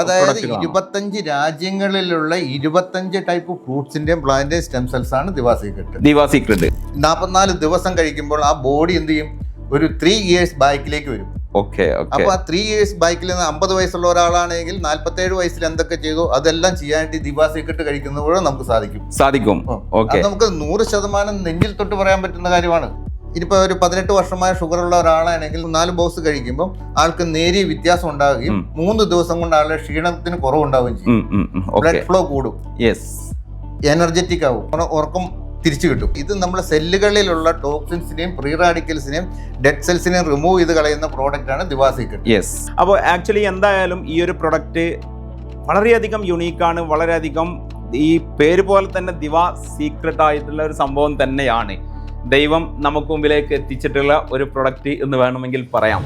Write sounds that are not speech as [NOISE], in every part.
അതായത്? ഇരുപത്തഞ്ച് രാജ്യങ്ങളിലുള്ള ഇരുപത്തഞ്ച് ടൈപ്പ് ഫ്രൂട്ട്സിന്റെയും പ്ലാന്റിന്റെയും സ്റ്റെം സെൽസ് ആണ് ദിവാ സീക്രട്ട് ദിവാ സീക്രട്ട് നാൽപ്പത്തിനാല് ദിവസം കഴിക്കുമ്പോൾ ആ ബോഡി എന്ത് ചെയ്യും? ഒരു ത്രീ ഇയേഴ്സ് ബാക്കിലേക്ക് വരും. ഓക്കെ അപ്പൊ ആ ത്രീ ഇയേഴ്സ് ബാക്കിൽ നിന്ന് അമ്പത് വയസ്സുള്ള ഒരാളാണെങ്കിൽ നാല്പത്തേഴ് വയസ്സിൽ എന്തൊക്കെ ചെയ്തു? അതെല്ലാം ചെയ്യാനായിട്ട് ദിവാ സീക്രട്ട് കഴിക്കുന്നപ്പോഴും നമുക്ക് സാധിക്കും. സാധിക്കും. നമുക്ക് നൂറ് ശതമാനം നെഞ്ചിൽ തൊട്ട് പറയാൻ പറ്റുന്ന കാര്യമാണ്. ഇനിയിപ്പോൾ ഒരു പതിനെട്ട് വർഷമായ ഷുഗർ ഉള്ള ഒരാളാണെങ്കിൽ നാല് ബോക്സ് കഴിക്കുമ്പോൾ ആൾക്ക് നേരിയ വ്യത്യാസം ഉണ്ടാവുകയും മൂന്ന് ദിവസം കൊണ്ട് ആളുടെ ക്ഷീണത്തിന് കുറവുണ്ടാവുകയും ചെയ്യും. ബ്ലഡ് ഫ്ലോ കൂടും. യെസ് എനർജറ്റിക് ആവും. ഉറ- ഉറക്കം തിരിച്ചു കിട്ടും. ഇത് നമ്മുടെ സെല്ലുകളിലുള്ള ടോക്സിൻസിനെയും പ്രീ റാഡിക്കൽസിനെയും ഡെഡ് സെൽസിനെയും റിമൂവ് ചെയ്ത് കളയുന്ന പ്രോഡക്റ്റ് ആണ് ദിവാസിക്കട്ട് യെസ് അപ്പോൾ ആക്ച്വലി എന്തായാലും ഈ ഒരു പ്രൊഡക്റ്റ് വളരെയധികം യുണീക്കാണ് വളരെയധികം ഈ പേര് പോലെ തന്നെ ദിവാ സീക്രട്ട് ആയിട്ടുള്ള ഒരു സംഭവം തന്നെയാണ്. ദൈവം നമുക്ക് മുമ്പിലേക്ക് എത്തിച്ചിട്ടുള്ള ഒരു പ്രൊഡക്റ്റ് എന്ന് വേണമെങ്കിൽ പറയാം.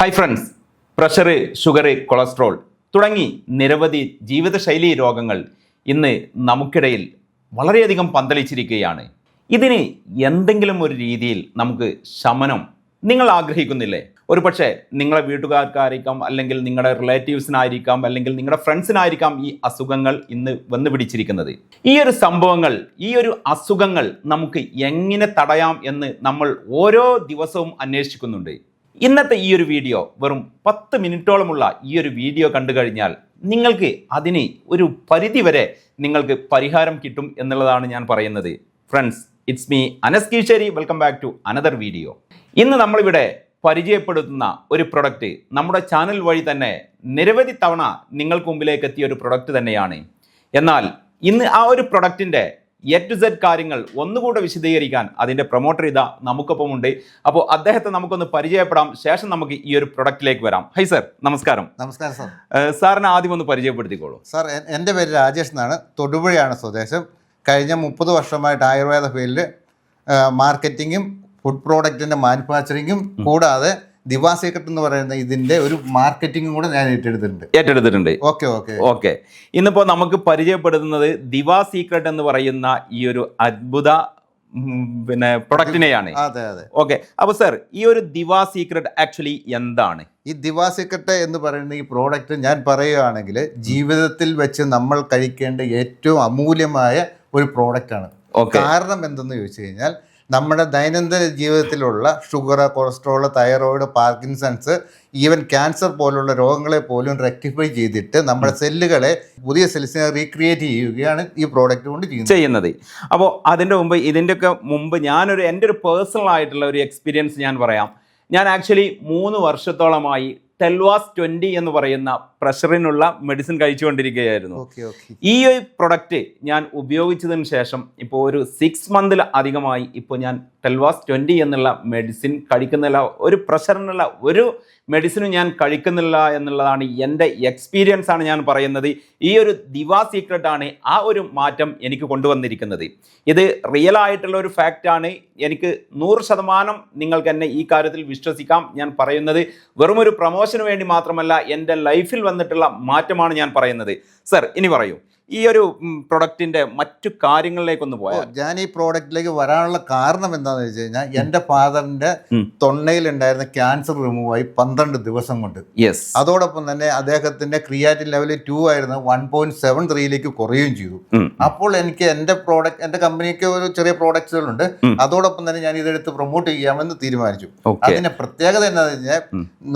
Hi friends pressure sugar cholesterol തുടങ്ങി നിരവധി ജീവിതശൈലി രോഗങ്ങൾ ഇന്ന് നമുക്കിടയിൽ വളരെയധികം പന്തലിച്ചിരിക്കുകയാണ്. ഇതിന് എന്തെങ്കിലും ഒരു രീതിയിൽ നമുക്ക് ശമനം നിങ്ങൾ ആഗ്രഹിക്കുന്നില്ലേ? ഒരു പക്ഷേ നിങ്ങളെ വീട്ടുകാർക്കായിരിക്കാം അല്ലെങ്കിൽ നിങ്ങളുടെ റിലേറ്റീവ്സിനായിരിക്കാം അല്ലെങ്കിൽ നിങ്ങളുടെ ഫ്രണ്ട്സിനായിരിക്കാം ഈ അസുഖങ്ങൾ ഇന്ന് വന്നു പിടിച്ചിരിക്കുന്നത്. ഈ ഒരു സംഭവങ്ങൾ ഈ ഒരു അസുഖങ്ങൾ നമുക്ക് എങ്ങനെ തടയാം എന്ന് നമ്മൾ ഓരോ ദിവസവും അന്വേഷിക്കുന്നുണ്ട്. ഇന്നത്തെ ഈ ഒരു വീഡിയോ വെറും പത്ത് മിനിറ്റോളമുള്ള ഈ ഒരു വീഡിയോ കണ്ടു കഴിഞ്ഞാൽ നിങ്ങൾക്ക് അതിന് ഒരു പരിധി വരെ നിങ്ങൾക്ക് പരിഹാരം കിട്ടും എന്നുള്ളതാണ് ഞാൻ പറയുന്നത്. Friends it's me Anas Keesheri welcome back to another video ഇന്ന് നമ്മളിവിടെ പരിചയപ്പെടുത്തുന്ന ഒരു പ്രൊഡക്റ്റ് നമ്മുടെ ചാനൽ വഴി തന്നെ നിരവധി തവണ നിങ്ങൾക്ക് മുമ്പിലേക്ക് എത്തിയ ഒരു പ്രൊഡക്റ്റ് തന്നെയാണ്. എന്നാൽ ഇന്ന് ആ ഒരു പ്രൊഡക്റ്റിന്റെ എ ടു സെഡ് കാര്യങ്ങൾ ഒന്നുകൂടെ വിശദീകരിക്കാൻ അതിന്റെ പ്രൊമോട്ടർ ഇതാ നമുക്കൊപ്പം ഉണ്ട്. അപ്പോൾ അദ്ദേഹത്തെ നമുക്കൊന്ന് പരിചയപ്പെടാം. ശേഷം നമുക്ക് ഈ ഒരു പ്രൊഡക്റ്റിലേക്ക് വരാം. ഹൈ സർ നമസ്കാരം. നമസ്കാരം സാർ സാറിനെ ആദ്യം ഒന്ന് പരിചയപ്പെടുത്തിക്കോളൂ. സാർ എന്റെ പേര് രാജേഷ് എന്നാണ്. തൊടുപുഴയാണ് സ്വദേശം. കഴിഞ്ഞ മുപ്പത് വർഷമായിട്ട് ആയുർവേദ ഫീൽഡ് മാർക്കറ്റിങ്ങും ഫുഡ് പ്രോഡക്റ്റിന്റെ മാനുഫാക്ചറിങ്ങും കൂടാതെ ദിവാ സീക്രട്ട് എന്ന് പറയുന്ന ഇതിന്റെ ഒരു മാർക്കറ്റിംഗും കൂടെ ഞാൻ ഏറ്റെടുത്തിട്ടുണ്ട്. ഏറ്റെടുത്തിട്ടുണ്ട്. Okay okay. ഓക്കെ. ഇന്നിപ്പോൾ നമുക്ക് പരിചയപ്പെടുത്തുന്നത് ദിവാ സീക്രട്ട് എന്ന് പറയുന്ന ഈ ഒരു അത്ഭുത പിന്നെ പ്രൊഡക്റ്റിനെയാണ് അതെ അതെ ഓക്കെ. അപ്പോൾ സാർ ഈ ഒരു ദിവാ സീക്രട്ട് ആക്ച്വലി എന്താണ്? ഈ ദിവാ സീക്രട്ട് എന്ന് പറയുന്ന ഈ പ്രോഡക്റ്റ് ഞാൻ പറയുകയാണെങ്കിൽ ജീവിതത്തിൽ വെച്ച് നമ്മൾ കഴിക്കേണ്ട ഏറ്റവും അമൂല്യമായ ഒരു പ്രോഡക്റ്റ് ആണ്. കാരണം എന്തെന്ന് ചോദിച്ചു കഴിഞ്ഞാൽ നമ്മുടെ ദൈനംദിന ജീവിതത്തിലുള്ള sugar cholesterol thyroid Parkinson's even cancer പോലുള്ള രോഗങ്ങളെ പോലും റെക്ടിഫൈ ചെയ്തിട്ട് നമ്മുടെ സെല്ലുകളെ പുതിയ സെൽസിനെ റീക്രിയേറ്റ് ചെയ്യുകയാണ് ഈ പ്രോഡക്റ്റ് കൊണ്ട് ചെയ്യുന്നത്. അപ്പോൾ അതിന്റെ മുമ്പ് ഇതിന്റെയൊക്കെ മുമ്പ് ഞാനൊരു എന്റെ ഒരു പേഴ്സണൽ ആയിട്ടുള്ള ഒരു എക്സ്പീരിയൻസ് ഞാൻ പറയാം. ഞാൻ ആക്ച്വലി മൂന്ന് വർഷത്തോളമായി ടെൽവാസ് ട്വന്റി എന്ന് പറയുന്ന പ്രഷറിനുള്ള മെഡിസിൻ കഴിച്ചുകൊണ്ടിരിക്കുകയായിരുന്നു. ഈ ഒരു പ്രൊഡക്റ്റ് ഞാൻ ഉപയോഗിച്ചതിന് ശേഷം ഇപ്പോൾ ഒരു സിക്സ് മന്തിൽ അധികമായി ഇപ്പോൾ ഞാൻ ടെൽവാസ് ട്വന്റി എന്നുള്ള മെഡിസിൻ കഴിക്കുന്നില്ല ഒരു പ്രഷറിനുള്ള ഒരു മെഡിസിനും ഞാൻ കഴിക്കുന്നില്ല എന്നുള്ളതാണ് എന്റെ എക്സ്പീരിയൻസ് ആണ് ഞാൻ പറയുന്നത്. ഈ ഒരു ദിവാ സീക്രട്ട് ആണ് ആ ഒരു മാറ്റം എനിക്ക് കൊണ്ടുവന്നിരിക്കുന്നത്. ഇത് റിയൽ ആയിട്ടുള്ള ഒരു ഫാക്റ്റാണ് എനിക്ക് നൂറ് ശതമാനം നിങ്ങൾക്ക് എന്നെ ഈ കാര്യത്തിൽ വിശ്വസിക്കാം. ഞാൻ പറയുന്നത് വെറും ഒരു പ്രൊമോഷന് വേണ്ടി മാത്രമല്ല എന്റെ ലൈഫിൽ വന്നിട്ടുള്ള മാറ്റമാണ് ഞാൻ പറയുന്നത്. സർ ഇനി പറയൂ. ഈ ഒരു പ്രൊഡക്റ്റിന്റെ മറ്റു കാര്യങ്ങളിലേക്കൊന്ന് പോയാൽ ഞാൻ ഈ പ്രോഡക്റ്റിലേക്ക് വരാനുള്ള കാരണം എന്താണെന്ന് വെച്ച് കഴിഞ്ഞാൽ എന്റെ ഫാദറിന്റെ. തൊണ്ടയിലുണ്ടായിരുന്ന ക്യാൻസർ റിമൂവ് ആയി പന്ത്രണ്ട് ദിവസം കൊണ്ട്. യെസ് അതോടൊപ്പം തന്നെ അദ്ദേഹത്തിന്റെ ക്രിയാറ്റിൻ ലെവൽ ടു ആയിരുന്നു വൺ പോയിന്റ് സെവൻ ത്രീയിലേക്ക് കുറയുകയും ചെയ്തു. അപ്പോൾ എനിക്ക് എന്റെ പ്രോഡക്റ്റ് എന്റെ കമ്പനിക്ക് ഒരു ചെറിയ പ്രോഡക്റ്റുകളുണ്ട്. അതോടൊപ്പം തന്നെ ഞാൻ ഇതെടുത്ത് പ്രൊമോട്ട് ചെയ്യാമെന്ന് തീരുമാനിച്ചു. അതിന്റെ പ്രത്യേകത എന്താണെന്ന് വെച്ചാൽ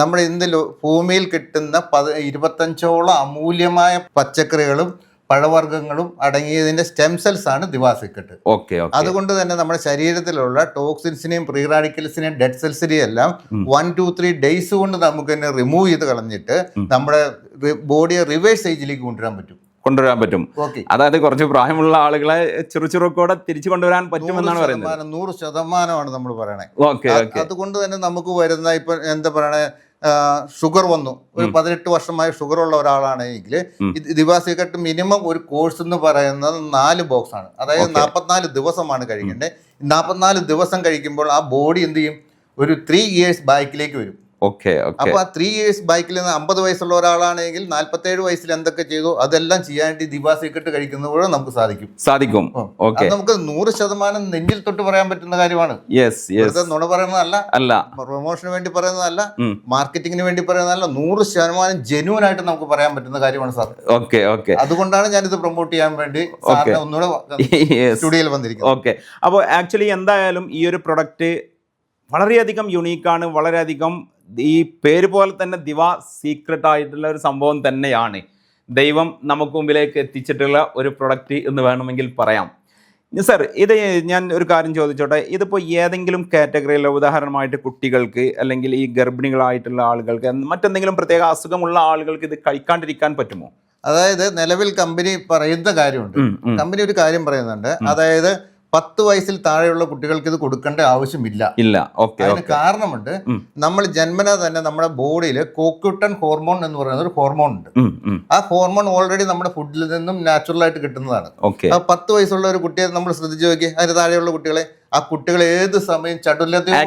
നമ്മൾ നമ്മുടെ ഇന്ന് ഭൂമിയിൽ കിട്ടുന്ന പത് ഇരുപത്തഞ്ചോളം അമൂല്യമായ പച്ചക്കറികളും പഴവർഗങ്ങളും അടങ്ങിയതിന്റെ സ്റ്റെം സെൽസ് ആണ് ദിവാസിക്കട്ട്. ഓക്കെ അതുകൊണ്ട് തന്നെ നമ്മുടെ ശരീരത്തിലുള്ള ടോക്സിൻസിനെയും പ്രീ റാഡിക്കൽസിനെയും ഡെഡ് സെൽസിനെയും എല്ലാം. വൺ ടു ത്രീ ഡേയ്സ് കൊണ്ട് നമുക്ക് തന്നെ റിമൂവ് ചെയ്ത് കളഞ്ഞിട്ട് നമ്മുടെ ബോഡിയെ റിവേഴ്സ് ഏജിലേക്ക് കൊണ്ടുവരാൻ പറ്റും. കൊണ്ടുവരാൻ പറ്റും. അതായത് കുറച്ച് പ്രായമുള്ള ആളുകളെ ചെറു ചെറുക്കോടെ തിരിച്ചു കൊണ്ടുവരാൻ പറ്റുമെന്നാണ് പറയുന്നത്. നൂറ് ശതമാനമാണ് നമ്മൾ പറയണേ. അതുകൊണ്ട് തന്നെ നമുക്ക് വരുന്ന ഇപ്പൊ എന്താ പറയണേ ഷുഗർ വന്നു ഒരു. പതിനെട്ട് വർഷമായ ഷുഗർ ഉള്ള ഒരാളാണെങ്കിൽ. ഇത് ദിവാസിക്കട്ട് മിനിമം ഒരു കോഴ്സ് എന്ന് പറയുന്നത് നാല് ബോക്സ് ആണ് അതായത്. നാൽപ്പത്തിനാല് ദിവസമാണ് കഴിക്കേണ്ടത് നാൽപ്പത്തിനാല് ദിവസം കഴിക്കുമ്പോൾ ആ ബോഡി എന്ത് ചെയ്യും ഒരു ത്രീ ഇയേഴ്സ് ബാക്കിലേക്ക് വരും ഓക്കെ അപ്പൊ ആ ത്രീ ഇയേഴ്സ് ബൈക്കിൽ നിന്ന് അമ്പത് വയസ്സുള്ള ഒരാളാണെങ്കിൽ നാല്പത്തേഴ് വയസ്സിൽ എന്തൊക്കെ ചെയ്തു? അതെല്ലാം ചെയ്യാനായിട്ട് ദിവാ സീക്രട്ട് കഴിക്കുന്നതോടെ നമുക്ക് സാധിക്കും. സാധിക്കും. ഓക്കെ. നമുക്ക് നൂറ് ശതമാനം നെഞ്ചിൽ തൊട്ട് പറയാൻ പറ്റുന്ന കാര്യമാണ്. യെസ് നുണ പറയുന്നതല്ല. അല്ല. പ്രൊമോഷന് വേണ്ടി പറയുന്നതല്ല. മാർക്കറ്റിംഗിന് വേണ്ടി പറയുന്നതല്ല. നൂറ് ശതമാനം ജെന്യൂൻ ആയിട്ട് നമുക്ക് പറയാൻ പറ്റുന്ന കാര്യമാണ് സാർ. Okay okay. അതുകൊണ്ടാണ് ഞാനിത് പ്രൊമോട്ട് ചെയ്യാൻ വേണ്ടി ഒന്നുകൂടെ [LAUGHS] സ്റ്റുഡിയോയിൽ വന്നിരിക്കുന്നത്. ഓക്കെ. അപ്പോൾ ആക്ച്വലി എന്തായാലും ഈ ഒരു പ്രൊഡക്റ്റ് വളരെയധികം യുണീക്കാണ് വളരെയധികം ഈ പേര് പോലെ തന്നെ ദിവാ സീക്രട്ട് ആയിട്ടുള്ള ഒരു സംഭവം തന്നെയാണ്. ദൈവം നമുക്ക് മുമ്പിലേക്ക് എത്തിച്ചിട്ടുള്ള ഒരു പ്രൊഡക്റ്റ് എന്ന് വേണമെങ്കിൽ പറയാം. സർ ഇത് ഞാൻ ഒരു കാര്യം ചോദിച്ചോട്ടെ? ഇതിപ്പോൾ ഏതെങ്കിലും കാറ്റഗറിയിലോ ഉദാഹരണമായിട്ട് കുട്ടികൾക്ക് അല്ലെങ്കിൽ ഈ ഗർഭിണികളായിട്ടുള്ള ആളുകൾക്ക് മറ്റെന്തെങ്കിലും പ്രത്യേക അസുഖമുള്ള ആളുകൾക്ക് ഇത് കഴിക്കാണ്ടിരിക്കാൻ പറ്റുമോ? അതായത് നിലവിൽ കമ്പനി പറയുന്ന കാര്യമുണ്ട്. കമ്പനി ഒരു കാര്യം പറയുന്നുണ്ട്. അതായത് പത്ത് വയസ്സിൽ താഴെയുള്ള കുട്ടികൾക്ക് ഇത് കൊടുക്കേണ്ട ആവശ്യമില്ല. ഇല്ല. ഓക്കെ അതിന് കാരണമുണ്ട് നമ്മൾ ജന്മന തന്നെ നമ്മുടെ ബോഡിയിൽ കോക്യൂട്ടൺ ഹോർമോൺ എന്ന് പറയുന്ന ഒരു ഹോർമോൺ ഉണ്ട്. ആ ഹോർമോൺ ഓൾറെഡി നമ്മുടെ ഫുഡിൽ നിന്നും നാച്ചുറൽ ആയിട്ട് കിട്ടുന്നതാണ്. പത്ത് വയസ്സുള്ള ഒരു കുട്ടിയെ നമ്മൾ ശ്രദ്ധിച്ചു നോക്കി അതിന് താഴെയുള്ള കുട്ടികളെ ആ കുട്ടികൾ ഏത് സമയം ചടുലതയോടും.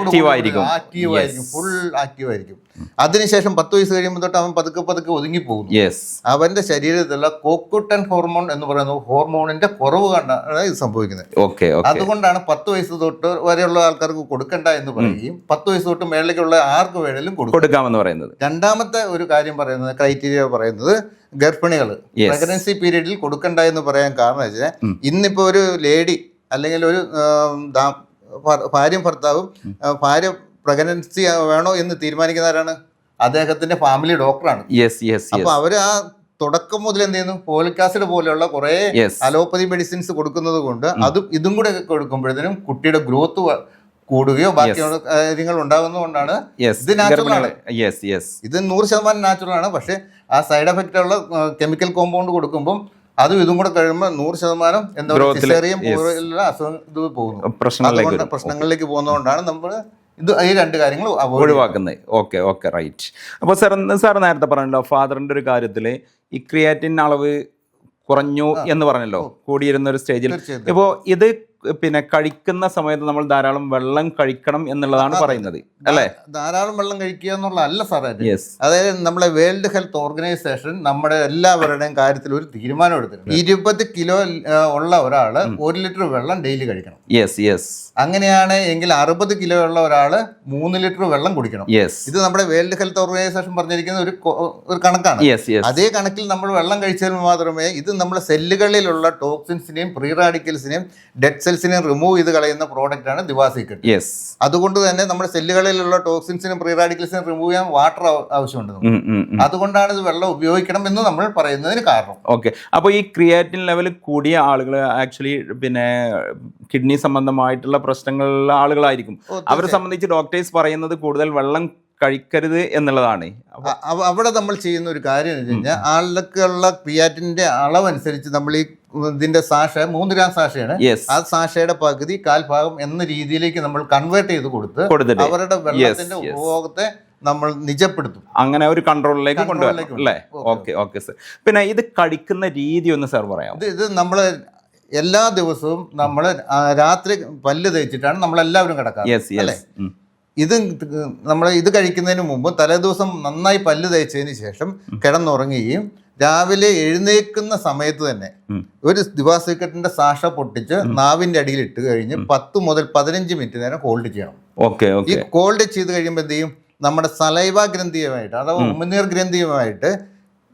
ആക്റ്റീവ് ആയിരിക്കും. ഫുൾ ആക്റ്റീവ് ആയിരിക്കും. അതിനുശേഷം പത്ത് വയസ്സ് കഴിയുമ്പോൾ തൊട്ട് അവൻ പതുക്കെ പതുക്കെ ഒതുങ്ങി പോകും അവന്റെ ശരീരത്തിലുള്ള കോക്കുട്ടൻ ഹോർമോൺ എന്ന് പറയുന്ന ഹോർമോണിന്റെ കുറവ് കണ്ടാണ് ഇത് സംഭവിക്കുന്നത്. അതുകൊണ്ടാണ് പത്ത് വയസ്സ് തൊട്ട് വരെയുള്ള ആൾക്കാർക്ക് കൊടുക്കണ്ട എന്ന് പറയുകയും പത്ത് വയസ്സ് തൊട്ട് മേളിലേക്കുള്ള ആർക്ക് വേണേലും കൊടുക്കും. കൊടുക്കാമെന്ന് പറയുന്നത്. രണ്ടാമത്തെ ഒരു കാര്യം പറയുന്നത് ക്രൈറ്റീരിയ പറയുന്നത് ഗർഭിണികൾ. പ്രഗ്നൻസി പീരീഡിൽ കൊടുക്കണ്ട എന്ന് പറയാൻ കാരണം വെച്ചാൽ ഇന്നിപ്പോ ഒരു ലേഡി അല്ലെങ്കിൽ ഒരു ഭാര്യയും ഭർത്താവും ഭാര്യ പ്രഗ്നൻസി വേണോ എന്ന് തീരുമാനിക്കുന്നവരാണ് അദ്ദേഹത്തിന്റെ ഫാമിലി ഡോക്ടറാണ്. അപ്പൊ അവർ ആ തുടക്കം മുതൽ എന്ത് ചെയ്യുന്നു? പോലിക് ആസിഡ് പോലെയുള്ള കുറെ അലോപ്പതി മെഡിസിൻസ് കൊടുക്കുന്നത് കൊണ്ട് അതും ഇതും കൂടെ കൊടുക്കുമ്പോഴത്തേനും കുട്ടിയുടെ ഗ്രോത്ത് കൂടുകയോ ബാക്കിയുള്ള കാര്യങ്ങൾ ഉണ്ടാകുന്നതുകൊണ്ടാണ് ഇത് നാച്ചുറൽ ആണ്. ഇത് നൂറ് ശതമാനം നാച്ചുറൽ ആണ്. പക്ഷേ ആ സൈഡ് എഫക്റ്റ് ഉള്ള കെമിക്കൽ കോമ്പൗണ്ട് കൊടുക്കുമ്പോൾ അതും ഇതും കൂടെ കഴിയുമ്പോൾ നൂറ് ശതമാനം എന്താ പറയുക അസുഖം ഇത് പോകുന്നു. പ്രശ്നങ്ങളിലേക്ക് പ്രശ്നങ്ങളിലേക്ക് പോകുന്നതുകൊണ്ടാണ് നമ്മൾ ഇത് ഈ രണ്ട് കാര്യങ്ങൾ. ഒഴിവാക്കുന്നത്. ഓക്കെ ഓക്കെ റൈറ്റ് അപ്പോൾ സാർ സാർ നേരത്തെ പറഞ്ഞല്ലോ ഫാദറിന്റെ ഒരു കാര്യത്തിൽ ഈ ക്രിയാറ്റിൻ അളവ് കുറഞ്ഞു എന്ന് പറഞ്ഞല്ലോ കൂടിയിരുന്ന ഒരു സ്റ്റേജിൽ ഇപ്പോ ഇപ്പോൾ ഇത് പിന്നെ കഴിക്കുന്ന സമയത്ത് നമ്മൾ ധാരാളം വെള്ളം കഴിക്കണം എന്നുള്ളതാണ് പറയുന്നത് അല്ലേ? ധാരാളം വെള്ളം കഴിക്കുക എന്നുള്ളതല്ല സാറേ അതായത് നമ്മുടെ വേൾഡ് ഹെൽത്ത് ഓർഗനൈസേഷൻ നമ്മുടെ എല്ലാവരുടെയും കാര്യത്തിൽ ഒരു തീരുമാനം എടുത്തിട്ടുണ്ട്. ഇരുപത് കിലോ ഉള്ള ഒരാൾ ഒരു ലിറ്റർ വെള്ളം ഡെയിലി കഴിക്കണം. യെസ് യെസ് അങ്ങനെയാണ് എങ്കിൽ അറുപത് കിലോ ഉള്ള ഒരാൾ മൂന്ന് ലിറ്റർ വെള്ളം കുടിക്കണം. യെസ് ഇത് നമ്മുടെ വേൾഡ് ഹെൽത്ത് ഓർഗനൈസേഷൻ പറഞ്ഞിരിക്കുന്ന ഒരു ഒരു കണക്കാണ്. അതേ കണക്കിൽ നമ്മൾ വെള്ളം കഴിച്ചാൽ മാത്രമേ ഇത് നമ്മുടെ സെല്ലുകളിലുള്ള ടോക്സിൻസിനെയും പ്രീ റാഡിക്കൽസിനെയും ഡെഡ് സെൽസിനെയും റിമൂവ് ചെയ്ത് കളയുന്ന പ്രോഡക്റ്റ് ആണ് ദിവാസിക്കട്ട് യെസ് അതുകൊണ്ട് തന്നെ നമ്മുടെ സെല്ലുകളിലുള്ള ടോക്സിൻസിനും പ്രീ റാഡിക്കൽസിനും റിമൂവ് ചെയ്യാൻ വാട്ടർ ആവശ്യമുണ്ട്. അതുകൊണ്ടാണ് ഇത് വെള്ളം ഉപയോഗിക്കണം എന്ന് നമ്മൾ പറയുന്നതിന് കാരണം. ഓക്കെ അപ്പോൾ ഈ ക്രിയാറ്റിൻ ലെവൽ കൂടിയ ആളുകൾ ആക്ച്വലി പിന്നെ കിഡ്നി സംബന്ധമായിട്ടുള്ള പ്രശ്നങ്ങളുള്ള ആളുകളായിരിക്കും. അവരെ സംബന്ധിച്ച് ഡോക്ടേഴ്സ് പറയുന്നത് കൂടുതൽ വെള്ളം കഴിക്കരുത് എന്നുള്ളതാണ്. അവിടെ നമ്മൾ ചെയ്യുന്ന ഒരു കാര്യം എന്ന് വെച്ച് കഴിഞ്ഞാൽ ആളുകൾക്കുള്ള പിയാറ്റിന്റെ അളവനുസരിച്ച് നമ്മൾ ഈ ഇതിന്റെ സാഷ മൂന്ന് ഗ്രാം സാഷയാണ് ആ സാഷയുടെ പകുതി കാൽഭാഗം എന്ന രീതിയിലേക്ക് നമ്മൾ കൺവേർട്ട് ചെയ്ത് കൊടുത്ത് അവരുടെ വെള്ളത്തിന്റെ. ഉപഭോഗത്തെ നമ്മൾ നിജപ്പെടുത്തും. അങ്ങനെ ഒരു കൺട്രോളിലേക്ക് കൺട്രോളിലേക്ക് അല്ലേ? ഓക്കെ ഓക്കെ സർ പിന്നെ ഇത് കഴിക്കുന്ന രീതി ഒന്ന് സാർ പറയാം ഇത് നമ്മൾ എല്ലാ ദിവസവും നമ്മൾ രാത്രി പല്ല് തേച്ചിട്ടാണ് നമ്മൾ എല്ലാവരും കിടക്കാറ് അല്ലേ? ഇത് നമ്മൾ ഇത് കഴിക്കുന്നതിന് മുമ്പ് തലേദിവസം നന്നായി പല്ല് തേച്ചതിന് ശേഷം കിടന്നുറങ്ങുകയും രാവിലെ എഴുന്നേക്കുന്ന സമയത്ത് തന്നെ ഒരു ഒരു സീക്രട്ടിന്റെ സാഷ പൊട്ടിച്ച് നാവിന്റെ അടിയിൽ ഇട്ട് കഴിഞ്ഞ് പത്ത് മുതൽ പതിനഞ്ച് മിനിറ്റ് നേരം ഹോൾഡ് ചെയ്യണം. ഓക്കെ ഈ ഹോൾഡ് ചെയ്ത് കഴിയുമ്പോൾ എന്ത് ചെയ്യും? നമ്മുടെ സലൈവ ഗ്രന്ഥിയുമായിട്ട് അഥവാ ഉമിനീർ ഗ്രന്ഥിയുമായിട്ട്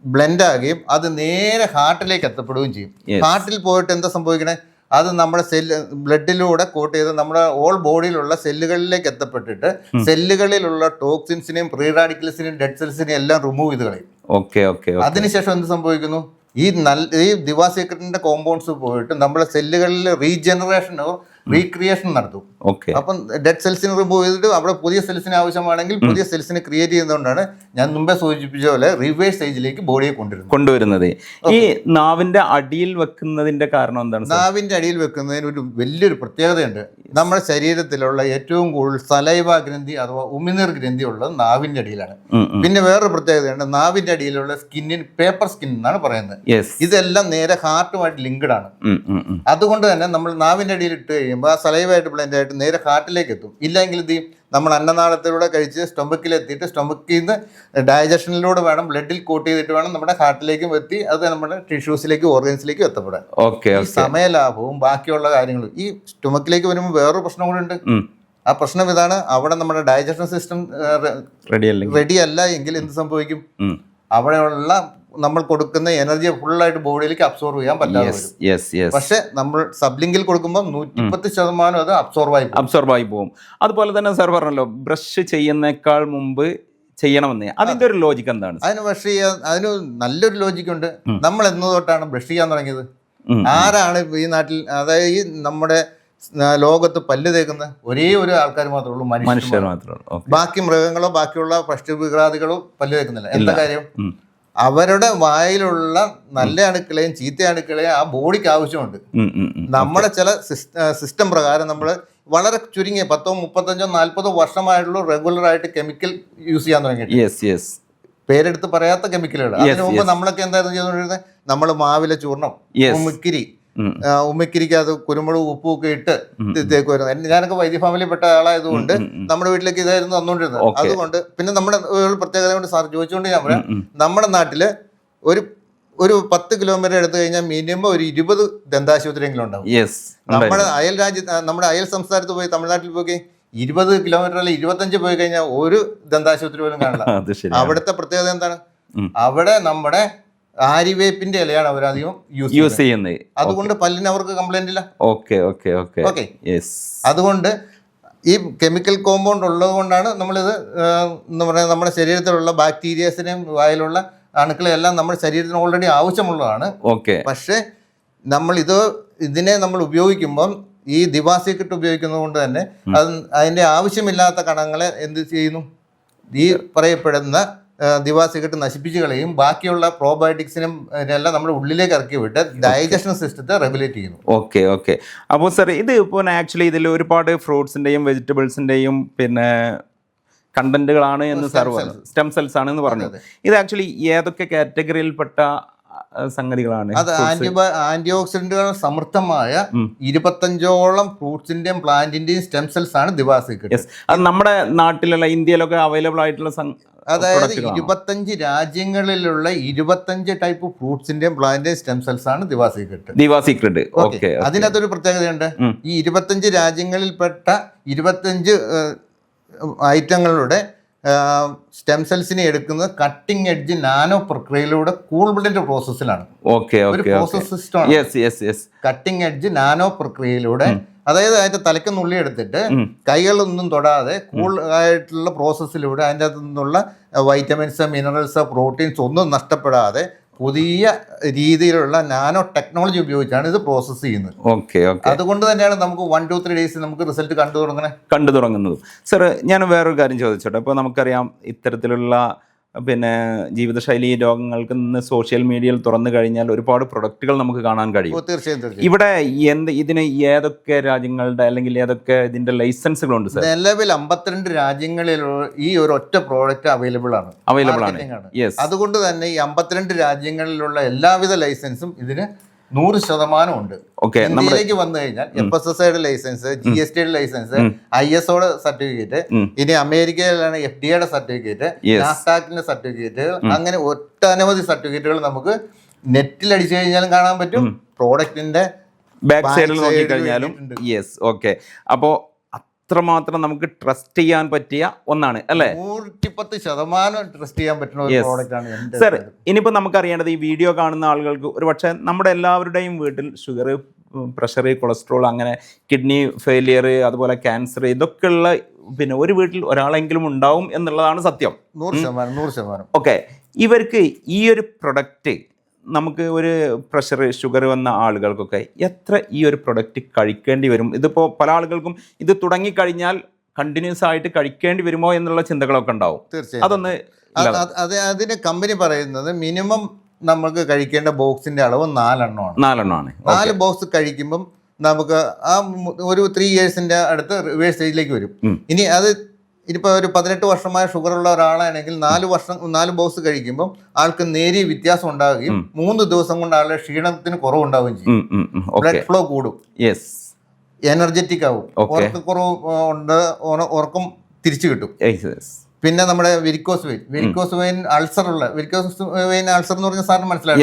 ബ്ലെൻഡ് ആകുകയും അത് നേരെ ഹാർട്ടിലേക്ക് എത്തപ്പെടുകയും ചെയ്യും. ഹാർട്ടിൽ പോയിട്ട് എന്താ സംഭവിക്കണേ? അത് നമ്മുടെ സെല്ല് ബ്ലഡിലൂടെ കോട്ട് ചെയ്ത് നമ്മുടെ ഓൾ ബോഡിയിലുള്ള സെല്ലുകളിലേക്ക് എത്തപ്പെട്ടിട്ട് സെല്ലുകളിലുള്ള ടോക്സിൻസിനെയും പ്രീ റാഡിക്കൽസിനെയും ഡെഡ് സെൽസിനെയും എല്ലാം റിമൂവ് ചെയ്ത് കളയും. ഓക്കെ ഓക്കെ അതിനുശേഷം എന്ത് സംഭവിക്കുന്നു? ഈ നല്ല ഈ ദിവാസീക്രട്ടിന്റെ കോമ്പൗണ്ട്സ് പോയിട്ട് നമ്മുടെ സെല്ലുകളിൽ റീജനറേഷനോ റീക്രിയേഷൻ നടത്തും. ഓക്കെ അപ്പം ഡെഡ് സെൽസിനെ റിമൂവ് ചെയ്തിട്ട് അവിടെ പുതിയ സെൽസിന് ആവശ്യമാണെങ്കിൽ പുതിയ സെൽസിനെ ക്രിയേറ്റ് ചെയ്യുന്നതുകൊണ്ടാണ് ഞാൻ മുമ്പേ സൂചിപ്പിച്ച പോലെ റിവേഴ്സ് സ്റ്റേജിലേക്ക് ബോഡിയെ കൊണ്ടുവരുന്നത്. കൊണ്ടുവരുന്നത്. ഈ നാവിന്റെ അടിയിൽ വെക്കുന്നതിന്റെ കാരണം എന്താണ് നാവിന്റെ അടിയിൽ വെക്കുന്നതിന് ഒരു വലിയൊരു പ്രത്യേകതയുണ്ട്. നമ്മുടെ ശരീരത്തിലുള്ള ഏറ്റവും കൂടുതൽ സലൈവ ഗ്രന്ഥി അഥവാ ഉമിനീർ ഗ്രന്ഥി ഉള്ളത് നാവിന്റെ അടിയിലാണ്. പിന്നെ വേറൊരു പ്രത്യേകതയുണ്ട്. നാവിന്റെ അടിയിലുള്ള സ്കിന്നിന് പേപ്പർ സ്കിൻ എന്നാണ് പറയുന്നത്. ഇതെല്ലാം നേരെ ഹാർട്ടുമായിട്ട് ലിങ്ക്ഡ് ആണ്. അതുകൊണ്ട് തന്നെ നമ്മൾ നാവിന്റെ അടിയിൽ ഇട്ട് കഴിയുമ്പോൾ കഴിയുമ്പോൾ ആ സലൈവായിട്ട് ബ്ലെൻഡ് ആയിട്ട് നേരെ ഹാർട്ടിലേക്ക് എത്തും ഇല്ലെങ്കിൽ ഇത് നമ്മൾ അന്നനാളത്തിലൂടെ കഴിച്ച് സ്റ്റൊമക്കിലെത്തിയിട്ട് സ്റ്റൊമക്കിൽ നിന്ന് ഡൈജഷനിലൂടെ വേണം ബ്ലഡിൽ കോട്ട് ചെയ്തിട്ട് വേണം നമ്മുടെ ഹാർട്ടിലേക്കും എത്തി അത് നമ്മുടെ ടിഷ്യൂസിലേക്കും ഓർഗൻസിലേക്കും എത്തപ്പെടാൻ. ഓക്കെ സമയലാഭവും ബാക്കിയുള്ള കാര്യങ്ങളും. ഈ സ്റ്റൊമക്കിലേക്ക് വരുമ്പോൾ വേറൊരു പ്രശ്നം കൂടെ ഉണ്ട്. ആ പ്രശ്നം ഇതാണ്. അവിടെ നമ്മുടെ ഡൈജഷൻ സിസ്റ്റം റെഡി അല്ല എങ്കിൽ എന്ത് സംഭവിക്കും? അവിടെയുള്ള നമ്മൾ കൊടുക്കുന്ന എനർജി ഫുള്ളായിട്ട് ബോഡിയിലേക്ക് അബ്സോർവ് ചെയ്യാൻ പറ്റാതെ വരും. പക്ഷെ നമ്മൾ സബ്ലിങ്കിൽ കൊടുക്കുമ്പോൾ നൂറ്റിപ്പത്ത് ശതമാനം അത് അബ്സോർവ് ആയി അബ്സോർവ് ആയി പോകും. അതുപോലെ തന്നെ സാർ പറഞ്ഞല്ലോ ബ്രഷ് ചെയ്യുന്നേക്കാൾ മുമ്പ് ചെയ്യണമെന്ന്. അതിന്റെ ഒരു ലോജിക് എന്താണ്? അതിന് ബ്രഷ് ചെയ്യാൻ അതിന് നല്ലൊരു ലോജിക് ഉണ്ട്. നമ്മൾ എന്ന് തൊട്ടാണ് ബ്രഷ് ചെയ്യാൻ തുടങ്ങിയത്. ആരാണ് ഈ നാട്ടിൽ അതായത് ഈ നമ്മുടെ ലോകത്ത് പല്ല് തേക്കുന്ന ഒരേ ഒരു ആൾക്കാർ മാത്രമേ ഉള്ളൂ മനുഷ്യർ മാത്രമേ ഉള്ളൂ. ബാക്കി മൃഗങ്ങളോ ബാക്കിയുള്ള പക്ഷിവിഘ്രാദികളോ പല്ല് തേക്കുന്നില്ല. എന്താ കാര്യം. അവരുടെ വായിലുള്ള നല്ല അണുക്കളെയും ചീത്ത അണുക്കളെയും ആ ബോഡിക്ക് ആവശ്യമുണ്ട്. നമ്മുടെ ചില സിസ്റ്റം പ്രകാരം നമ്മൾ വളരെ ചുരുങ്ങിയ പത്തോ മുപ്പത്തഞ്ചോ നാൽപ്പതോ വർഷമായിട്ടുള്ള റെഗുലർ ആയിട്ട് കെമിക്കൽ യൂസ് ചെയ്യാൻ തുടങ്ങി പേരെടുത്ത് പറയാത്ത കെമിക്കലുകൾ അതിനു മുമ്പ് നമ്മളൊക്കെ എന്തായിരുന്നു ചെയ്തുകൊണ്ടിരുന്നത്? നമ്മൾ മാവിലെ ചൂർണം Yes. ഉമ്മിക്കിരി ഉം. ആ, ഉമ്മിക്കിരിക്ക് അത് കുരുമുളക് ഉപ്പും ഒക്കെ ഇട്ട് തേക്ക് തേക്കുമായിരുന്നു ഞാനൊക്കെ വൈദ്യ ഫാമിലിപ്പെട്ട ആളായതുകൊണ്ട്. നമ്മുടെ വീട്ടിലേക്ക് ഇതായിരുന്നു തന്നുകൊണ്ടിരുന്നത്. അതുകൊണ്ട് പിന്നെ നമ്മുടെ ഒരു പ്രത്യേകത കൊണ്ട് സാർ ചോദിച്ചുകൊണ്ട് ഞാൻ പറയാം. നമ്മുടെ നാട്ടിൽ ഒരു ഒരു പത്ത് കിലോമീറ്റർ എടുത്തു കഴിഞ്ഞാൽ മിനിമം ഒരു ഇരുപത് ദന്താശുപത്രിയെങ്കിലും ഉണ്ടാവും. നമ്മുടെ അയൽ രാജ്യ നമ്മുടെ അയൽ സംസ്ഥാനത്ത് പോയി തമിഴ്നാട്ടിൽ പോയി ഇരുപത് കിലോമീറ്റർ അല്ലെങ്കിൽ ഇരുപത്തഞ്ച് പോയി കഴിഞ്ഞാൽ ഒരു ദന്താശുപത്രി പോലും കാണില്ല [LAUGHS] അവിടുത്തെ പ്രത്യേകത എന്താണ്? അവിടെ നമ്മുടെ ആര്യവേപ്പിന്റെ ഇലയാണ് അവരധികം യൂസ് യൂസ് ചെയ്യുന്നത്. അതുകൊണ്ട് പല്ലിന് അവർക്ക് കംപ്ലൈന്റ് ഇല്ല. ഓക്കെ ഓക്കെ ഓക്കെ ഓക്കെ അതുകൊണ്ട് ഈ കെമിക്കൽ കോമ്പൗണ്ട് ഉള്ളത് കൊണ്ടാണ് നമ്മളിത് എന്താ പറയുക നമ്മുടെ ശരീരത്തിലുള്ള ബാക്ടീരിയസിനെയും വായിലുള്ള അണുക്കളെല്ലാം നമ്മുടെ ശരീരത്തിന് ഓൾറെഡി ആവശ്യമുള്ളതാണ്. ഓക്കെ പക്ഷേ നമ്മൾ ഇത് ഇതിനെ നമ്മൾ ഉപയോഗിക്കുമ്പം ഈ ദിവാസിക്കിട്ട് ഉപയോഗിക്കുന്നത് കൊണ്ട് തന്നെ അത് അതിന്റെ ആവശ്യമില്ലാത്ത കണങ്ങളെ എന്ത് ചെയ്യുന്നു? ഈ പറയപ്പെടുന്ന ദിവാസിക്കിട്ട് നശിപ്പിച്ച് കളയും. ബാക്കിയുള്ള പ്രോബയോട്ടിക്സിനും എല്ലാം നമ്മുടെ ഉള്ളിലേക്ക് ഇറക്കി വിട്ട് ഡൈജഷൻ സിസ്റ്റത്തെ റെഗുലേറ്റ് ചെയ്യുന്നു. ഓക്കെ ഓക്കെ അപ്പോൾ സാർ ഇത് ഇപ്പോൾ ആക്ച്വലി ഇതിൽ ഒരുപാട് ഫ്രൂട്ട്സിന്റെയും വെജിറ്റബിൾസിന്റെയും പിന്നെ കണ്ടന്റുകളാണ് എന്ന് സാർ പറഞ്ഞു. സ്റ്റെം സെൽസ് ആണ് എന്ന് പറഞ്ഞു. ഇത് ആക്ച്വലി ഏതൊക്കെ കാറ്റഗറിയിൽപ്പെട്ട സംഗതികളാണ് അത് ആന്റിബ ആന്റി ഓക്സിഡന്റുകൾ സമൃദ്ധമായ. ഇരുപത്തഞ്ചോളം ഫ്രൂട്ട്സിന്റെയും പ്ലാന്റിന്റെയും സ്റ്റെം സെൽസ് ആണ് ദിവാസിക്ക് അത് നമ്മുടെ നാട്ടിലുള്ള ഇന്ത്യയിലൊക്കെ അവൈലബിൾ ആയിട്ടുള്ള സം- അതായത്? ഇരുപത്തഞ്ച് രാജ്യങ്ങളിലുള്ള ഇരുപത്തഞ്ച് ടൈപ്പ് ഫ്രൂട്ട്സിന്റെയും പ്ലാന്റിന്റെയും സ്റ്റെം സെൽസ് ആണ് Diva Secret. Diva Secret. Okay അതിനകത്തൊരു പ്രത്യേകതയുണ്ട്. ഈ ഇരുപത്തഞ്ച് രാജ്യങ്ങളിൽപ്പെട്ട ഇരുപത്തഞ്ച് ഐറ്റങ്ങളുടെ സ്റ്റെം സെൽസിനെ എടുക്കുന്നത് കട്ടിംഗ് എഡ്ജ് നാനോ പ്രക്രിയയിലൂടെ കൂൾ ബ്ലഡിന്റെ പ്രോസസ്സിലാണ് ഒരു പ്രോസസ് സിസ്റ്റമാണ് കട്ടിംഗ് എഡ്ജ് നാനോ പ്രക്രിയയിലൂടെ അതായത് അതിന്റെ തലയ്ക്ക് നുള്ളി എടുത്തിട്ട് കൈകളൊന്നും തൊടാതെ കൂൾ ആയിട്ടുള്ള പ്രോസസ്സിലൂടെ അതിന്റെ അകത്തു നിന്നുള്ള വൈറ്റമിൻസ് മിനറൽസ് പ്രോട്ടീൻസ് ഒന്നും നഷ്ടപ്പെടാതെ പുതിയ രീതിയിലുള്ള നാനോ ടെക്നോളജി ഉപയോഗിച്ചാണ് ഇത് പ്രോസസ്സ് ചെയ്യുന്നത്. Okay okay. അതുകൊണ്ട് തന്നെയാണ് നമുക്ക് വൺ ടു ത്രീ ഡേയ്സ് നമുക്ക് റിസൾട്ട് കണ്ടു തുടങ്ങുന്നത്. കണ്ടു തുടങ്ങുന്നത്. സാർ ഞാൻ വേറൊരു കാര്യം ചോദിച്ചോട്ടെ. ഇപ്പോൾ നമുക്കറിയാം ഇത്തരത്തിലുള്ള പിന്നെ ജീവിതശൈലി രോഗങ്ങൾക്ക് നിന്ന് സോഷ്യൽ മീഡിയയിൽ തുറന്നു കഴിഞ്ഞാൽ ഒരുപാട് പ്രൊഡക്റ്റുകൾ നമുക്ക് കാണാൻ കഴിയും. തീർച്ചയായും ഇവിടെ എന്ത് ഇതിന് ഏതൊക്കെ രാജ്യങ്ങളുടെ അല്ലെങ്കിൽ ഏതൊക്കെ ഇതിന്റെ ലൈസൻസുകളുണ്ട് സാർ? നിലവിൽ അമ്പത്തിരണ്ട് രാജ്യങ്ങളിൽ ഈ ഒരു ഒറ്റ പ്രോഡക്റ്റ് അവൈലബിൾ ആണ്. അവൈലബിൾ ആണ്. അതുകൊണ്ട് തന്നെ ഈ അമ്പത്തിരണ്ട് രാജ്യങ്ങളിലുള്ള എല്ലാവിധ ലൈസൻസും ഇതിന് നൂറ് ശതമാനം ഉണ്ട് ഇന്ത്യയിലേക്ക് വന്നു കഴിഞ്ഞാൽ എഫ് എസ് എസ് ഐയുടെ ലൈസൻസ് ജി എസ് ടിയുടെ ലൈസൻസ് ഐ എസ് ഒയുടെ സർട്ടിഫിക്കറ്റ് ഇനി അമേരിക്കയിലാണ് എഫ് ഡി യുടെ സർട്ടിഫിക്കറ്റ് നാസ്റ്റാക്കിന്റെ സർട്ടിഫിക്കറ്റ് അങ്ങനെ ഒട്ടനവധി സർട്ടിഫിക്കറ്റുകൾ നമുക്ക് നെറ്റിൽ അടിച്ചു കഴിഞ്ഞാലും കാണാൻ പറ്റും. പ്രോഡക്റ്റിന്റെ ബാക്ക് സൈഡിൽ നോക്കി കഴിഞ്ഞാലും. യെസ് ഓക്കെ അപ്പോൾ അത്രമാത്രം നമുക്ക് ട്രസ്റ്റ് ചെയ്യാൻ പറ്റിയ ഒന്നാണ് അല്ലേ? നൂറ്റിപ്പത്ത് ശതമാനം ട്രസ്റ്റ് ചെയ്യാൻ പറ്റുന്ന ഒരു Yes. പ്രോഡക്റ്റ് ആണ് എന്റെ സർ ഇനിയിപ്പോൾ നമുക്കറിയേണ്ടത് ഈ വീഡിയോ കാണുന്ന ആളുകൾക്ക് ഒരു പക്ഷേ നമ്മുടെ എല്ലാവരുടെയും വീട്ടിൽ ഷുഗർ പ്രഷർ കൊളസ്ട്രോൾ അങ്ങനെ കിഡ്നി ഫെയിലിയർ അതുപോലെ ക്യാൻസർ ഇതൊക്കെയുള്ള പിന്നെ ഒരു വീട്ടിൽ ഒരാളെങ്കിലും ഉണ്ടാവും എന്നുള്ളതാണ് സത്യം. നൂറ് ശതമാനം നൂറ് ശതമാനം. ഓക്കെ ഇവർക്ക് ഈ ഒരു പ്രൊഡക്റ്റ് നമുക്ക് ഒരു പ്രഷർ ഷുഗർ വന്ന ആളുകൾക്കൊക്കെ എത്ര ഈ ഒരു പ്രൊഡക്റ്റ് കഴിക്കേണ്ടി വരും? ഇതിപ്പോൾ പല ആളുകൾക്കും ഇത് തുടങ്ങിക്കഴിഞ്ഞാൽ കണ്ടിന്യൂസ് ആയിട്ട് കഴിക്കേണ്ടി വരുമോ എന്നുള്ള ചിന്തകളൊക്കെ ഉണ്ടാവും. തീർച്ചയായും അതൊന്ന് അത് അത് അത് അതിന് കമ്പനി പറയുന്നത് മിനിമം നമുക്ക് കഴിക്കേണ്ട ബോക്സിന്റെ അളവ് നാലെണ്ണമാണ്. നാലെണ്ണമാണ്. നാല് ബോക്സ് കഴിക്കുമ്പം നമുക്ക് ആ ഒരു ത്രീ ഇയേഴ്സിന്റെ അടുത്ത് റിവേഴ്സ് സ്റ്റേജിലേക്ക് വരും. ഇനി അത് ഇനിയിപ്പോൾ ഒരു പതിനെട്ട് വർഷമായ ഷുഗർ ഉള്ള ഒരാളാണെങ്കിൽ നാല് വർഷം നാല് ബോക്സ് കഴിക്കുമ്പോൾ ആൾക്ക് നേരിയ വ്യത്യാസം ഉണ്ടാവുകയും മൂന്ന് ദിവസം കൊണ്ട് ആളുടെ ക്ഷീണത്തിന് കുറവുണ്ടാവുകയും ചെയ്യും. ബ്ലഡ് ഫ്ലോ കൂടും. യെസ് എനർജറ്റിക് ആവും. ഉറക്കക്കുറവ് ഉണ്ട്. ഉറക്കം തിരിച്ചു കിട്ടും. പിന്നെ നമ്മുടെ varicose vein varicose vein ulcer ഉള്ള വെരിക്കോസ് വെയിൻ അൾസർ എന്ന് പറഞ്ഞ സാറിന് മനസ്സിലായി?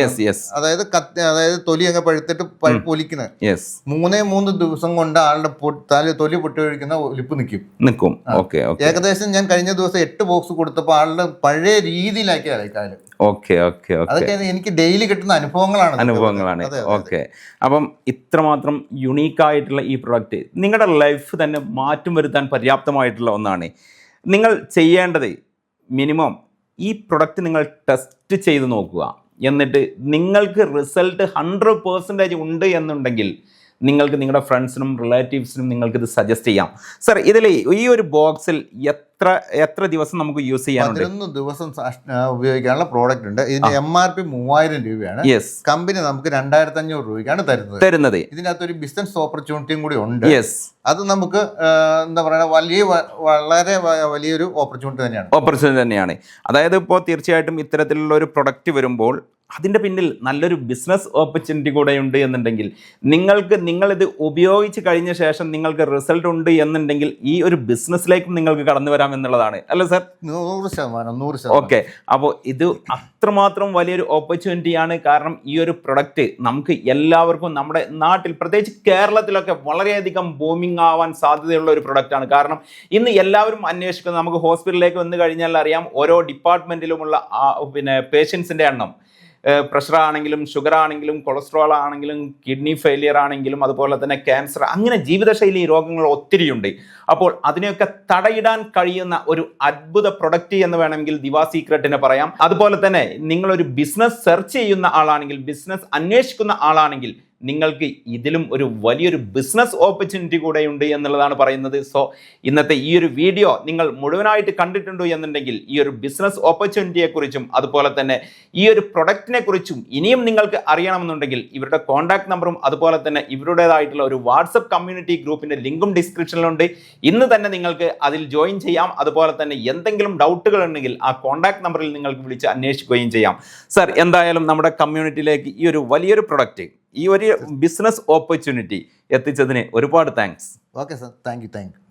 അതായത് അതായത് തൊലി അങ്ങ് പഴുത്തിട്ട് പൊലിക്കുന്നത് മൂന്നേ മൂന്ന് ദിവസം കൊണ്ട് ആളുടെ തല തൊലി പൊട്ടി ഒഴിക്കുന്ന ഒലിപ്പ് നിൽക്കും നിൽക്കും ഓക്കെ ഏകദേശം ഞാൻ കഴിഞ്ഞ ദിവസം എട്ട് ബോക്സ് കൊടുത്തപ്പോൾ ആളുടെ പഴയ രീതിയിലാക്കി അയക്കാൽ ഓക്കെ ഓക്കെ ഓക്കെ അതൊക്കെ എനിക്ക് ഡെയിലി കിട്ടുന്ന അനുഭവങ്ങളാണ് അനുഭവങ്ങളാണ്. ഓക്കെ അപ്പം ഇത്രമാത്രം യുണീക്കായിട്ടുള്ള ഈ പ്രൊഡക്റ്റ് നിങ്ങളുടെ ലൈഫ് തന്നെ മാറ്റം വരുത്താൻ പര്യാപ്തമായിട്ടുള്ള ഒന്നാണ്. നിങ്ങൾ ചെയ്യേണ്ടത് മിനിമം ഈ പ്രൊഡക്റ്റ് നിങ്ങൾ ടെസ്റ്റ് ചെയ്ത് നോക്കുക. എന്നിട്ട് നിങ്ങൾക്ക് റിസൾട്ട് ഹൺഡ്രഡ് പേഴ്സന്റേജ് ഉണ്ട് എന്നുണ്ടെങ്കിൽ നിങ്ങൾക്ക് നിങ്ങളുടെ ഫ്രണ്ട്സിനും റിലേറ്റീവ്സിനും നിങ്ങൾക്ക് ഇത് സജസ്റ്റ് ചെയ്യാം. സർ ഇതിൽ ഈ ഒരു ബോക്സിൽ എത്ര എത്ര ദിവസം നമുക്ക് യൂസ് ചെയ്യാനുണ്ട്? പതിനൊന്ന് ദിവസം ഉപയോഗിക്കാനുള്ള പ്രോഡക്റ്റ് ഉണ്ട്. ഇതിന്റെ എം ആർ പി മൂവായിരം രൂപയാണ്. യെസ് കമ്പനി നമുക്ക് രണ്ടായിരത്തി അഞ്ഞൂറ് രൂപയ്ക്കാണ് തരുന്നത്. തരുന്നത്. ഇതിനകത്ത് ഒരു ബിസിനസ് ഓപ്പർച്യൂണിറ്റിയും കൂടി ഉണ്ട്. യെസ് അത് നമുക്ക് എന്താ പറയുക വലിയ വളരെ വലിയൊരു ഓപ്പർച്യൂണിറ്റി തന്നെയാണ്. ഓപ്പർച്യൂണിറ്റി തന്നെയാണ്. അതായത് ഇപ്പോൾ തീർച്ചയായിട്ടും ഇത്തരത്തിലുള്ള ഒരു പ്രൊഡക്റ്റ് വരുമ്പോൾ അതിന്റെ പിന്നിൽ നല്ലൊരു ബിസിനസ് ഓപ്പർച്യൂണിറ്റി കൂടെ ഉണ്ട് എന്നുണ്ടെങ്കിൽ നിങ്ങൾക്ക് നിങ്ങളിത് ഉപയോഗിച്ച് കഴിഞ്ഞ ശേഷം നിങ്ങൾക്ക് റിസൾട്ട് ഉണ്ട് എന്നുണ്ടെങ്കിൽ ഈ ഒരു ബിസിനസ്സിലേക്കും നിങ്ങൾക്ക് കടന്നു വരാം എന്നുള്ളതാണ്. അല്ലേ സർ നൂറ് ശതമാനം നൂറ് ശതമാനം. ഓക്കെ അപ്പോൾ ഇത് അത്രമാത്രം വലിയൊരു ഓപ്പർച്യൂണിറ്റിയാണ് കാരണം ഈ ഒരു പ്രൊഡക്റ്റ് നമുക്ക് എല്ലാവർക്കും നമ്മുടെ നാട്ടിൽ പ്രത്യേകിച്ച് കേരളത്തിലൊക്കെ വളരെയധികം ബൂമിംഗ് ആവാൻ സാധ്യതയുള്ള ഒരു പ്രൊഡക്റ്റാണ് കാരണം ഇന്ന് എല്ലാവരും അന്വേഷിക്കുന്നത് നമുക്ക് ഹോസ്പിറ്റലിലേക്ക് വന്നു കഴിഞ്ഞാൽ അറിയാം ഓരോ ഡിപ്പാർട്ട്മെന്റിലുമുള്ള പിന്നെ പേഷ്യൻസിന്റെ എണ്ണം. പ്രഷർ ആണെങ്കിലും ഷുഗർ ആണെങ്കിലും കൊളസ്ട്രോൾ ആണെങ്കിലും കിഡ്നി ഫെയിലിയർ ആണെങ്കിലും അതുപോലെ തന്നെ ക്യാൻസർ അങ്ങനെ ജീവിതശൈലി രോഗങ്ങൾ ഒത്തിരിയുണ്ട്. അപ്പോൾ അതിനെയൊക്കെ തടയിടാൻ കഴിയുന്ന ഒരു അത്ഭുത പ്രൊഡക്റ്റ് എന്ന് വേണമെങ്കിൽ ദിവാ സീക്രട്ടിനെ പറയാം. അതുപോലെ തന്നെ നിങ്ങളൊരു ബിസിനസ് സെർച്ച് ചെയ്യുന്ന ആളാണെങ്കിൽ ബിസിനസ് അന്വേഷിക്കുന്ന ആളാണെങ്കിൽ നിങ്ങൾക്ക് ഇതിലും ഒരു വലിയൊരു ബിസിനസ് ഓപ്പർച്യൂണിറ്റി കൂടെയുണ്ട് എന്നുള്ളതാണ് പറയുന്നത്. സോ ഇന്നത്തെ ഈ ഒരു വീഡിയോ നിങ്ങൾ മുഴുവനായിട്ട് കണ്ടിട്ടുണ്ടോ എന്നുണ്ടെങ്കിൽ ഈ ഒരു ബിസിനസ് ഓപ്പർച്യൂണിറ്റിയെക്കുറിച്ചും അതുപോലെ തന്നെ ഈ ഒരു പ്രൊഡക്റ്റിനെ കുറിച്ചും ഇനിയും നിങ്ങൾക്ക് അറിയണമെന്നുണ്ടെങ്കിൽ ഇവരുടെ കോൺടാക്ട് നമ്പറും അതുപോലെ തന്നെ ഇവരുടേതായിട്ടുള്ള ഒരു വാട്സപ്പ് കമ്മ്യൂണിറ്റി ഗ്രൂപ്പിന്റെ ലിങ്കും ഡിസ്ക്രിപ്ഷനിലുണ്ട് ഇന്ന് തന്നെ നിങ്ങൾക്ക് അതിൽ ജോയിൻ ചെയ്യാം. അതുപോലെ തന്നെ എന്തെങ്കിലും ഡൗട്ടുകൾ ഉണ്ടെങ്കിൽ ആ കോൺടാക്ട് നമ്പറിൽ നിങ്ങൾക്ക് വിളിച്ച് അന്വേഷിക്കുകയും ചെയ്യാം. സർ എന്തായാലും നമ്മുടെ കമ്മ്യൂണിറ്റിയിലേക്ക് ഈ ഒരു വലിയൊരു പ്രൊഡക്റ്റ് ഈ ഒരു ബിസിനസ് ഓപ്പർച്യൂണിറ്റി എത്തിച്ചതിന് ഒരുപാട് thanks okay sir thank you thank you